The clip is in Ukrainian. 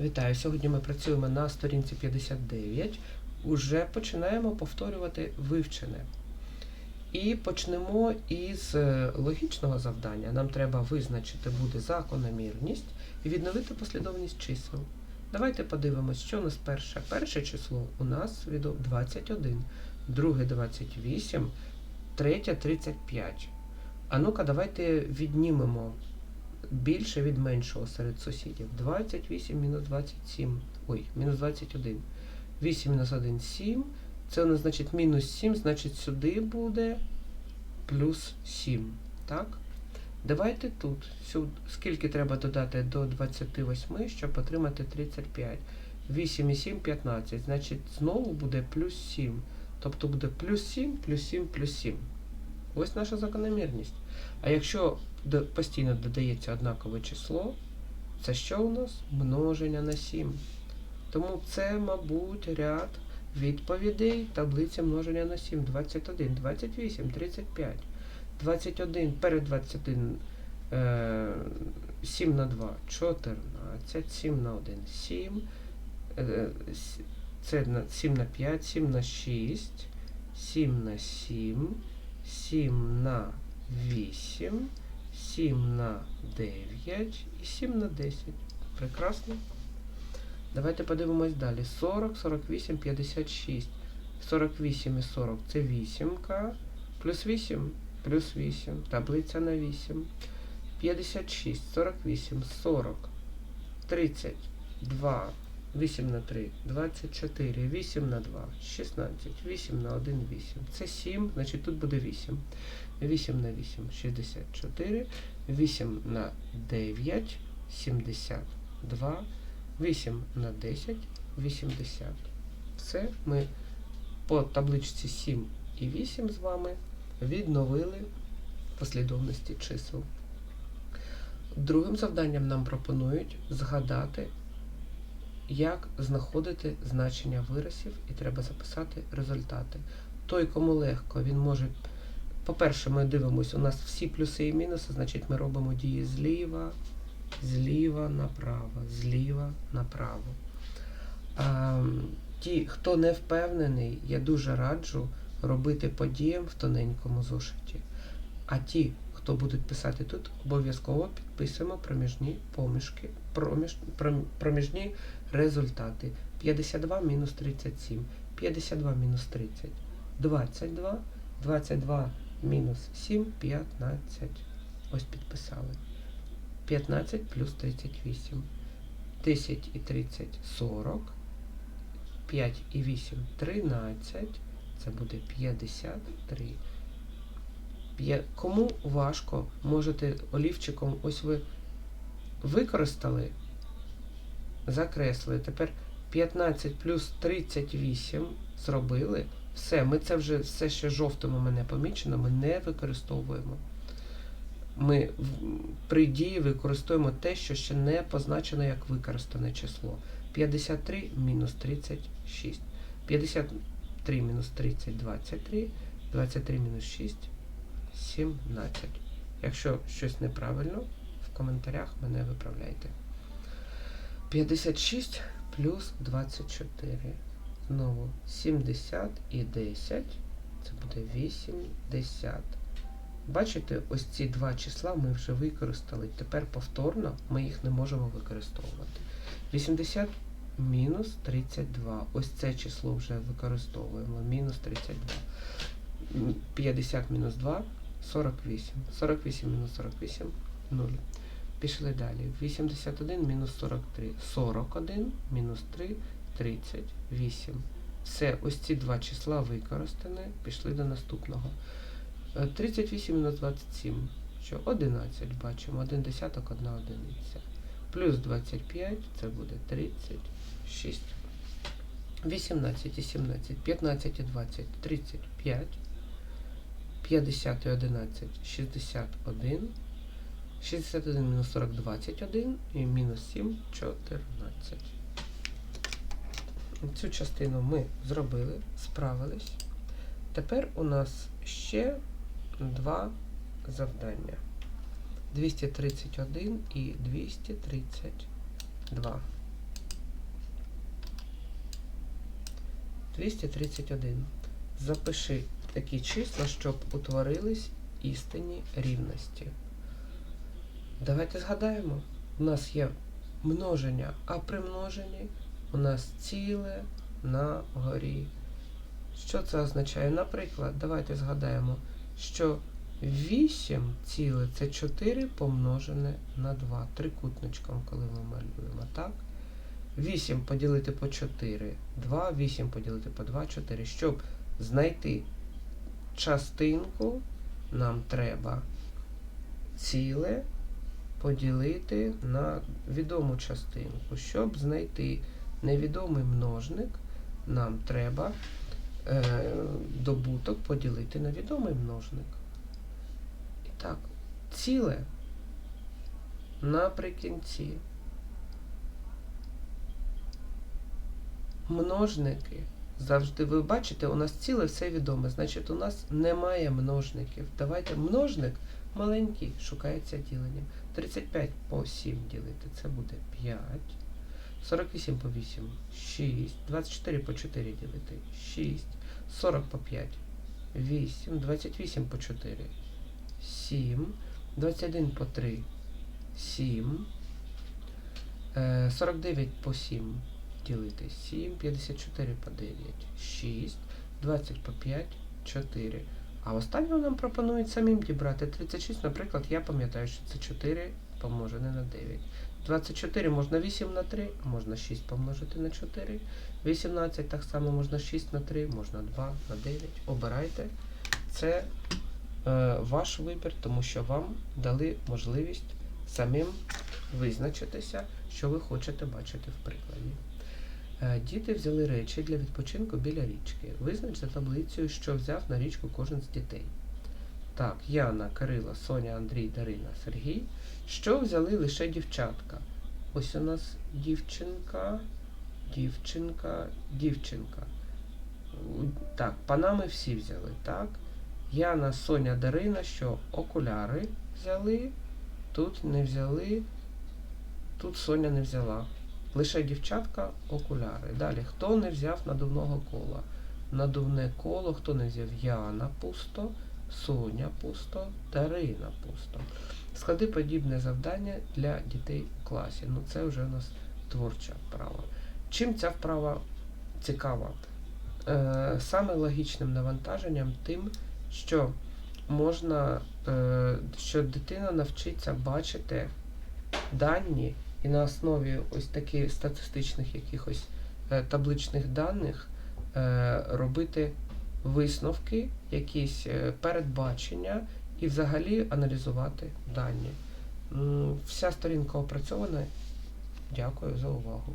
Вітаю! Сьогодні ми працюємо на сторінці 59. Уже починаємо повторювати вивчене. І почнемо із е, логічного завдання. Нам треба визначити буде закономірність і відновити послідовність чисел. Давайте подивимось, що у нас перше. Перше число у нас від 21, друге 28, третє 35. А ну-ка, давайте віднімемо більше від меншого серед сусідів. 28 мінус 27. Ой, мінус 21. 8 мінус 1 7. Це у нас значить мінус 7, значить сюди буде плюс 7. Так? Давайте тут. Скільки треба додати до 28, щоб отримати 35. 8 і 7 15. Значить, знову буде плюс 7. Тобто буде плюс 7, плюс 7, плюс 7. Ось наша закономірність. А якщо постійно додається однакове число, це що у нас? Множення на 7. Тому це, мабуть, ряд відповідей таблиці множення на 7. 21, 28, 35. 21 перед 21 е, 7 на 2 14, 7 на 1 7. е, Це 7 на 5, 7 на 6, 7 на 7, 7 на 8, 7 на 9 і 7 на 10. Прекрасно. Давайте подивимось далі. 40, 48, 56. 48 і 40 це вісімка. Плюс 8, плюс 8. Таблиця на 8. 56, 48, 40, 32, 8 на 3, 24, 8 на 2, 16, 8 на 1, 8. Це 7, значить тут буде 8. 8 на 8, 64, 8 на 9, 72, 8 на 10, 80. Все, ми по табличці 7 і 8 з вами відновили послідовності чисел. Другим завданням нам пропонують згадати, як знаходити значення виразів, і треба записати результати. Той, кому легко, він може. По-перше, ми дивимося, у нас всі плюси і мінуси, значить ми робимо дії зліва, зліва направо, зліва направо. А, ті, хто не впевнений, я дуже раджу робити по діям в тоненькому зошиті. А ті, хто будуть писати тут, обов'язково підписуємо проміжні помішки, проміж, проміжні результати. 52 мінус 37, 52 мінус 30, 22, 22 мінус 7, 15. Ось підписали. 15 плюс 38. 10 і 30 40. 5 і 8 13. Це буде 53. Кому важко, можете олівчиком, ось ви використали, закреслили. Тепер 15 плюс 38 зробили. Все, ми це вже все ще жовтим у мене помічено, ми не використовуємо. Ми при дії використовуємо те, що ще не позначено як використане число. 53 мінус 36. 53 мінус 30 23. 23 мінус 6 17. Якщо щось неправильно, в коментарях мене виправляйте. 56 плюс 24. Знову 70 і 10. Це буде 80. Бачите, ось ці два числа ми вже використали. Тепер повторно ми їх не можемо використовувати. 80 мінус 32. Ось це число вже використовуємо. Мінус 32. 50 мінус 2 48. 48 мінус 48 0. Пішли далі. 81 мінус 43. 41 мінус 3 38. Все, ось ці два числа використані. Пішли до наступного. Е, 38 мінус 27. Що? 11 бачимо. 1 десяток, 1 одиниця. Плюс 25 це буде 36. 18 і 17, 15 і 20, 35. 50 і 11, 61. 61 мінус 40 21 і мінус 7 14. Цю частину ми зробили, справились. Тепер у нас ще два завдання. 231 і 232. 231. Запиши такі числа, щоб утворились істинні рівності. Давайте згадаємо. У нас є множення, а при множенні у нас ціле на горі. Що це означає? Наприклад, давайте згадаємо, що 8 ціле це 4 помножене на 2. Трикутничком, коли ми малюємо, так? 8 поділити по 4, 2, 8 поділити по 2, 4. Щоб знайти частинку, нам треба ціле поділити на відому частинку. Щоб знайти невідомий множник, нам треба е, добуток поділити на відомий множник. І так, ціле наприкінці. Множники. Завжди ви бачите, у нас ціле все відоме. Значить, у нас немає множників. Давайте множник маленький шукається діленням. 35 по 7 ділити. Це буде 5. 48 по 8 6. 24 по 4 ділити 6. 40 по 5 8. 28 по 4 7. 21 по 3 7. Е, 49 по 7 ділити 7, 54 по 9, 6, 20 по 5, 4. А останнього нам пропонують самим дібрати 36, наприклад, я пам'ятаю, що це 4 помножене на 9. 24 можна 8 на 3, можна 6 помножити на 4. 18 так само можна 6 на 3, можна 2 на 9. Обирайте. Це е, ваш вибір, тому що вам дали можливість самим визначитися, що ви хочете бачити в прикладі. Е, Діти взяли речі для відпочинку біля річки. Визнач за таблицею, що взяв на річку кожен з дітей. Так, Яна, Кирила, Соня, Андрій, Дарина, Сергій. Що взяли лише дівчатка? Ось у нас дівчинка, дівчинка, дівчинка. Так, панами всі взяли, так? Яна, Соня, Дарина, що окуляри взяли, тут не взяли, тут Соня не взяла. Лише дівчатка окуляри. Далі, хто не взяв надувного кола? Надувне коло, хто не взяв Яна пусто, Соня пусто, Дарина пусто. Склади подібне завдання для дітей у класі. Ну це вже у нас творча вправа. Чим ця вправа цікава? Е, саме логічним навантаженням тим, що можна, е, що дитина навчиться бачити дані і на основі ось таких статистичних якихось е, табличних даних е, робити висновки, якісь е, передбачення і взагалі аналізувати дані. Вся сторінка опрацьована. Дякую за увагу.